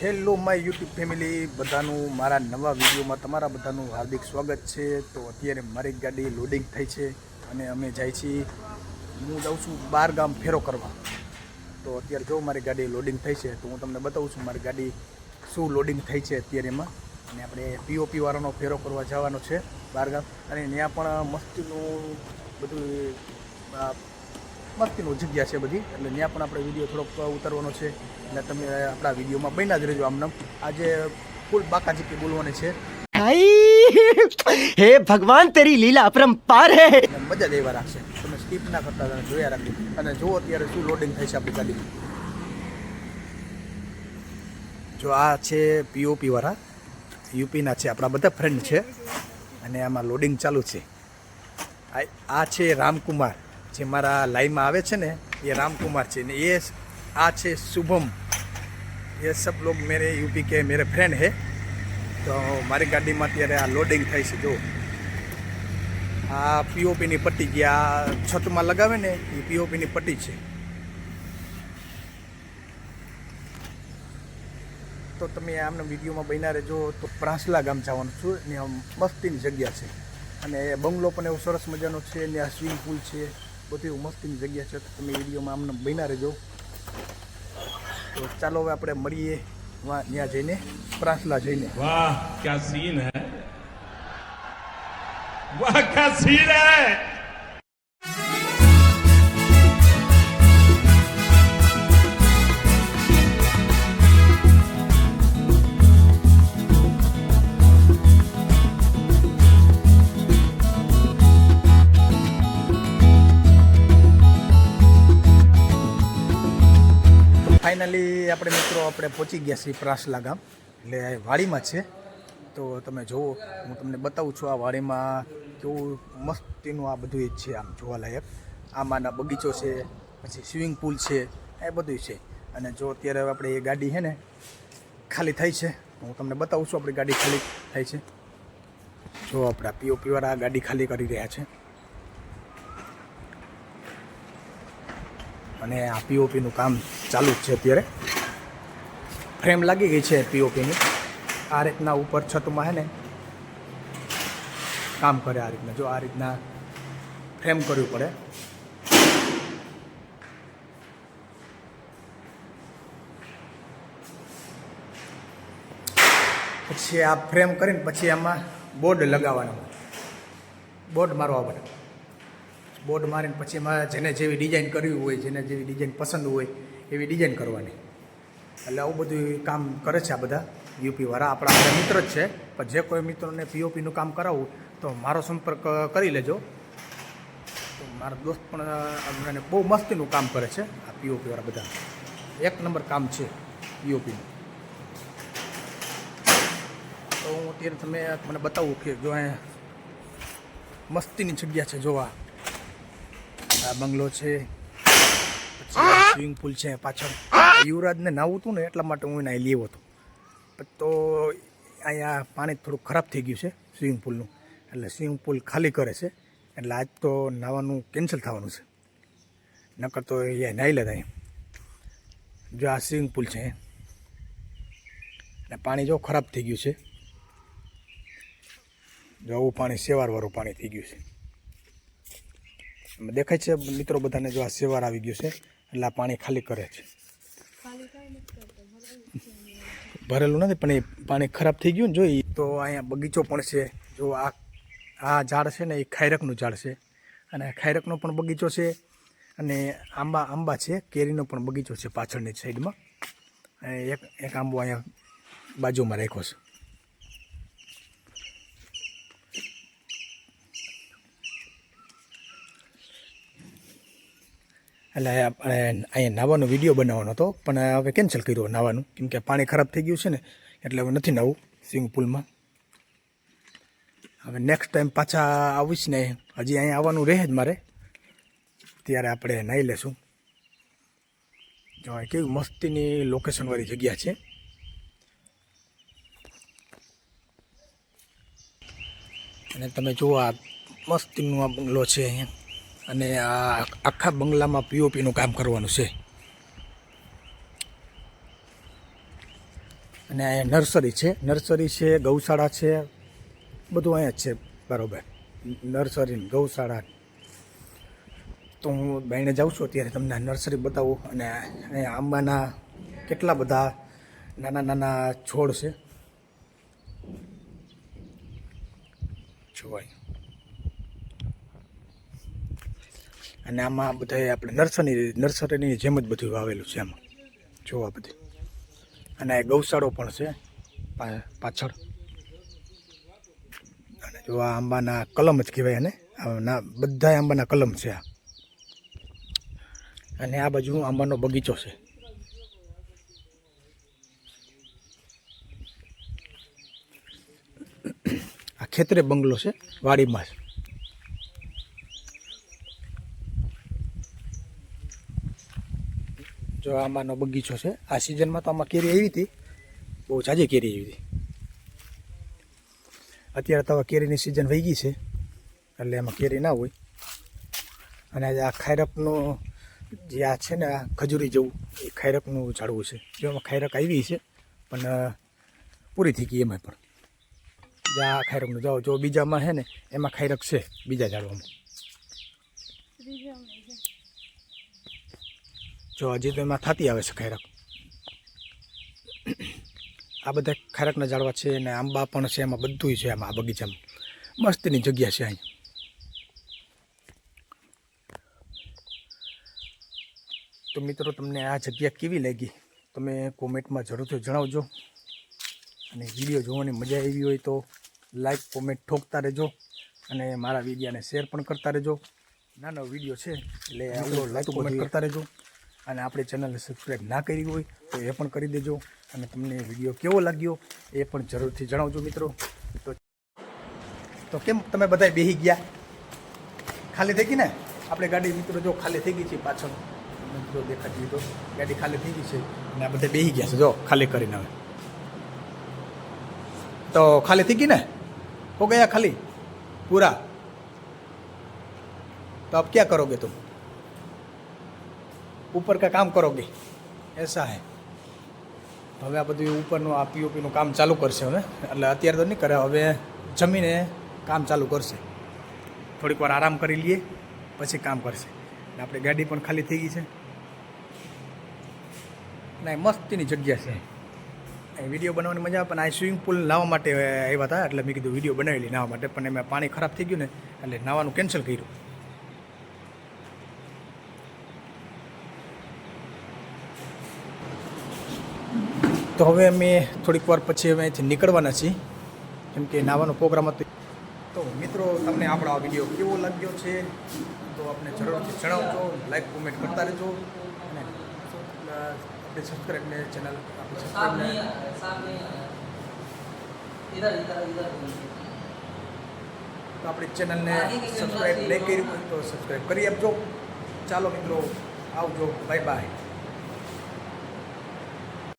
Hello my YouTube family બધાનું મારા નવા વિડીયોમાં તમારા બધાનું હાર્દિક સ્વાગત છે. તો અત્યારે મારી ગાડી લોડિંગ થઈ છે અને અમે જાય છીએ. હું જાઉં છું બાર ગામ ફેરો કરવા. તો અત્યારે જો મારી ગાડી લોડિંગ થઈ છે, તો હું તમને બતાવું છું મારી ગાડી શું લોડિંગ થઈ છે અત્યારે એમાં. અને આપણે પીઓપી વાળાનો ફેરો કરવા જવાનો છે બાર ગામ અને ત્યાં પણ મસ્તીનું બધું બાકીનું જગ્યા છે બધી. એટલે ત્યાં પણ આપણે વીડિયો થોડોક ઉતારવાનો છે. એટલે તમે આપણા વિડીયોમાં બન્યા જ રહેજો આમને આજે ફૂલ બાકાજી કે બોલવાની છે. હે ભગવાન તેરી લીલા અપરંપાર હે. મજા દેવા રાખશે. તમે સ્કીપ ના કરતા તમે જોયા રાખજો. અને જુઓ અત્યારે શું લોડિંગ થાય છે આપણી ગાડીમાં જો આ છે પીઓપી વાળા. યુપીના છે આપણા બધા ફ્રેન્ડ છે. અને આમાં લોડિંગ ચાલુ છે. આ છે રામકુમાર. જે મારા લાઈનમાં આવે છે ને એ રામકુમાર છે ને એ આ છે શુભમ ये सब लोग मेरे यूपी के मेरे फ्रेंड है તો મારી ગાડીમાં અત્યારે આ લોડિંગ થાય છે જો આ પીઓપીની પટ્ટી જે આ છતમાં લગાવે ને એ પીઓપીની પટ્ટી છે તો તમે આમને વિડીયોમાં બન્યા રહેજો તો પ્રાસલા ગામ જવાનું છું ને આમ મસ્તીની જગ્યા છે અને એ બંગલો પણ એવો સરસ મજાનો છે ને આ સ્વિમિંગ પુલ છે બધી મસ્તીની જગ્યા છે તમે વિડીયોમાં આમને બન્યા રહેજો. તો ચાલો હવે આપણે મળીએ ત્યાં જઈને પ્રાસલા જઈને. વાહ, ક્યાં સીન હે? વાહ, ક્યાં સીન હે? ફાઇનલી આપણે મિત્રો આપણે પહોંચી ગયા છીએ પ્રાસલા ગામ. એટલે આ વાડીમાં છે. તો તમે જુઓ, હું તમને બતાવું છું આ વાડીમાં કેવું મસ્તીનું આ બધું છે આમ જોવાલાયક આમાંના બગીચો છે, પછી સ્વિમિંગ પુલ છે એ બધું છે. અને જો અત્યારે આપણે એ ગાડી છે ને ખાલી થઈ છે, હું તમને બતાવું છું આપણી ગાડી ખાલી થઈ છે. જો આપણા પીઓપી વાળા આ ગાડી ખાલી કરી રહ્યા છે. અને આ પીઓપીનું કામ ચાલુ જ છે અત્યારે. ફ્રેમ લાગી ગઈ છે પીઓપીની આ રીતના ઉપર છતમાં હે ને કામ કરે આ રીતના. જો આ રીતના ફ્રેમ કરવું પડે. પછી આ ફ્રેમ કરીને પછી આમાં બોર્ડ લગાવવાનો. બોર્ડ મારવા પડે. બોર્ડ મારીને પછી એમાં જેને જેવી ડિઝાઇન કરવી હોય, જેને જેવી ડિઝાઇન પસંદ હોય એવી ડિઝાઇન કરવાની. એટલે આવું બધું કામ કરે છે આ બધા યુપીવાળા આપણા આપણા મિત્ર જ છે. પણ જે કોઈ મિત્રોને પીઓપીનું કામ કરાવવું, તો મારો સંપર્ક કરી લેજો. મારા દોસ્ત પણ અમને બહુ મસ્તીનું કામ કરે છે, આ પીઓપીવાળા બધા. એક નંબર કામ છે પીઓપીનું તો હું અત્યારે તમે મને બતાવું કે જો અહીંયા મસ્તીની જગ્યા છે, જોવા. આ બંગલો છે. સ્વિમિંગ પુલ છે પાછળ. યુવરાજને નાવું હતું ને એટલા માટે હું એને લેવો હતો. તો અહીંયા પાણી થોડું ખરાબ થઈ ગયું છે સ્વિમિંગ પુલનું. એટલે સ્વિમિંગ પુલ ખાલી કરે છે. એટલે આજ તો નાવાનું કેન્સલ થવાનું છે. નકર તો એ નાહી લેતા જો આ સ્વિમિંગ પુલ છે. અને પાણી જો ખરાબ થઈ ગયું છે. જો આવું પાણી સેવારવાળું પાણી થઈ ગયું છે. દેખાય છે મિત્રો બધાને જો આ સેવાર આવી ગયું છે. એટલે આ પાણી ખાલી કરે છે. ભરેલું નથી પણ એ પાણી ખરાબ થઈ ગયું ને જો તો અહીંયા બગીચો પણ છે. જો આ આ ઝાડ છે ને એ ખાયરકનું ઝાડ છે. અને ખાયરકનો પણ બગીચો છે અને આંબા આંબા છે કેરીનો પણ બગીચો છે પાછળની સાઈડમાં અને એક એક આંબો અહીંયા બાજુમાં રાખ્યો છે. એટલે આપણે અહીંયા નાવાનો વીડિયો બનાવવાનો હતો, પણ હવે કેન્સલ કર્યો નાવાનું. કેમ કે પાણી ખરાબ થઈ ગયું છે ને, એટલે હવે નથી નાવું સ્વિમિંગ પુલમાં. હવે નેક્સ્ટ ટાઈમ પાછા આવીશ ને, હજી અહીંયા આવવાનું રહે જ મારે. ત્યારે આપણે નાહી લેશું. જો કેવી મસ્તીની લોકેશનવાળી જગ્યા છે. અને તમે જુઓ આ મસ્તીનું આ બંગલો છે અહીંયા. અને આ આખા બંગલામાં પીઓપીનું કામ કરવાનું છે. અને અહીંયા નર્સરી છે. નર્સરી છે, ગૌશાળા છે, બધું અહીંયા જ છે. બરાબર. નર્સરી, ગૌશાળા. તો હું બહેને જાઉં છું ત્યારે તમને નર્સરી બતાવું. અને અહીંયા આંબાના કેટલા બધા નાના નાના છોડ છે. જોવાય. અને આમાં બધા આપણે નર્સરી, નર્સરીની જેમ જ બધું વાવેલું છે આમાં જોવા બધી. અને ગૌશાળો પણ છે પાછળ. અને જો આ આંબાના કલમ જ કહેવાય અને ના બધા આંબાના કલમ છે આ. અને આ બાજુ આંબાનો બગીચો છે. આ ખેતરે બંગલો છે, વાડીમાં જ. જો આંબાનો બગીચો છે. આ સિઝનમાં તો આમાં કેરી આવી હતી. બહુ જાજી કેરી આવી હતી. અત્યારે તો કેરીની સિઝન વહી ગઈ છે. એટલે એમાં કેરી ના હોય. અને આજે આ ખાયરકનું જે આ છે ને આ ખજૂરી જેવું, એ ખાયરકનું ઝાડવું છે. જેમાં ખાયરક આવી છે, પણ પૂરી થઈ ગઈ એમાં પણ. જે, આ ખાયરકનું જાઓ. જો બીજામાં છે ને, એમાં ખાયરક છે બીજા ઝાડવામાં. જો હજી તો એમાં થતી આવે છે ખેરક આ બધા ખેરકના ઝાડવા છે અને આંબા પણ છે એમાં બધું છે એમાં આ બગીચામાં. મસ્તની જગ્યા છે અહીં તો મિત્રો તમને આ જગ્યા કેવી લાગી? તમે કોમેન્ટમાં જરૂરથી જણાવજો. અને વીડિયો જોવાની મજા આવી હોય તો લાઈક કોમેન્ટ ઠોકતા રહેજો. અને મારા વિડીયાને શેર પણ કરતા રહેજો. નાનો વીડિયો છે એટલે લાઈક કોમેન્ટ કરતા રહેજો. અને આપણી ચેનલને સબસ્ક્રાઈબ ના કરી હોય તો એ પણ કરી દેજો અને તમને વિડીયો કેવો લાગ્યો એ પણ જરૂરથી જણાવજો મિત્રો તો તો કેમ તમે બધા બેહી ગયા ખાલી થઈ ગઈ ને આપણે ગાડી મિત્રો જો ખાલી થઈ ગઈ છે પાછળ જો દેખાતી હોય તો ગાડી ખાલી થઈ ગઈ છે અને આ બધા બેહી ગયા છે જો ખાલી કરીને હવે તો ખાલી થઈ ગઈ ને હો ગયા ખાલી પૂરા तो अब क्या करोगे तुम ऊपर का काम करोगे ऐसा है હવે આ બધું ઉપરનું આ પીઓપીનું કામ ચાલુ કરશે હવે એટલે અત્યારે તો નહીં કરે હવે જમીને કામ ચાલુ કરશે થોડીક વાર આરામ કરી લઈએ પછી કામ કરશે અને આપણી ગાડી પણ ખાલી થઈ ગઈ છે ના મસ્તીની જગ્યા છે અહીં વિડીયો બનાવવાની મજા આવે પણ આ સ્વિમિંગ પુલ નાહવા માટે આવ્યા હતા એટલે મેં કીધું વિડીયો બનાવી લઈ નાહવા માટે પણ એમાં પાણી ખરાબ થઈ ગયું ને એટલે નાહવાનું કેન્સલ કર્યું તો હવે અમે થોડીક વાર પછી અમે અહીંથી નીકળવાના છીએ. કેમ કે નાવાનો પ્રોગ્રામ હતો. તો મિત્રો તમને આપણો આ વીડિયો કેવો લાગ્યો છે? તો આપણે જરૂરથી જણાવજો લાઈક કોમેન્ટ કરતા રહેજો. અને આપણે સબસ્ક્રાઈબને ચેનલ આપણે સબસ્ક્રાઈબને તો આપણી ચેનલને સબસ્ક્રાઈબ નહીં કરી હોય તો સબસ્ક્રાઈબ કરી આપજો. ચાલો મિત્રો આવજો. Bye bye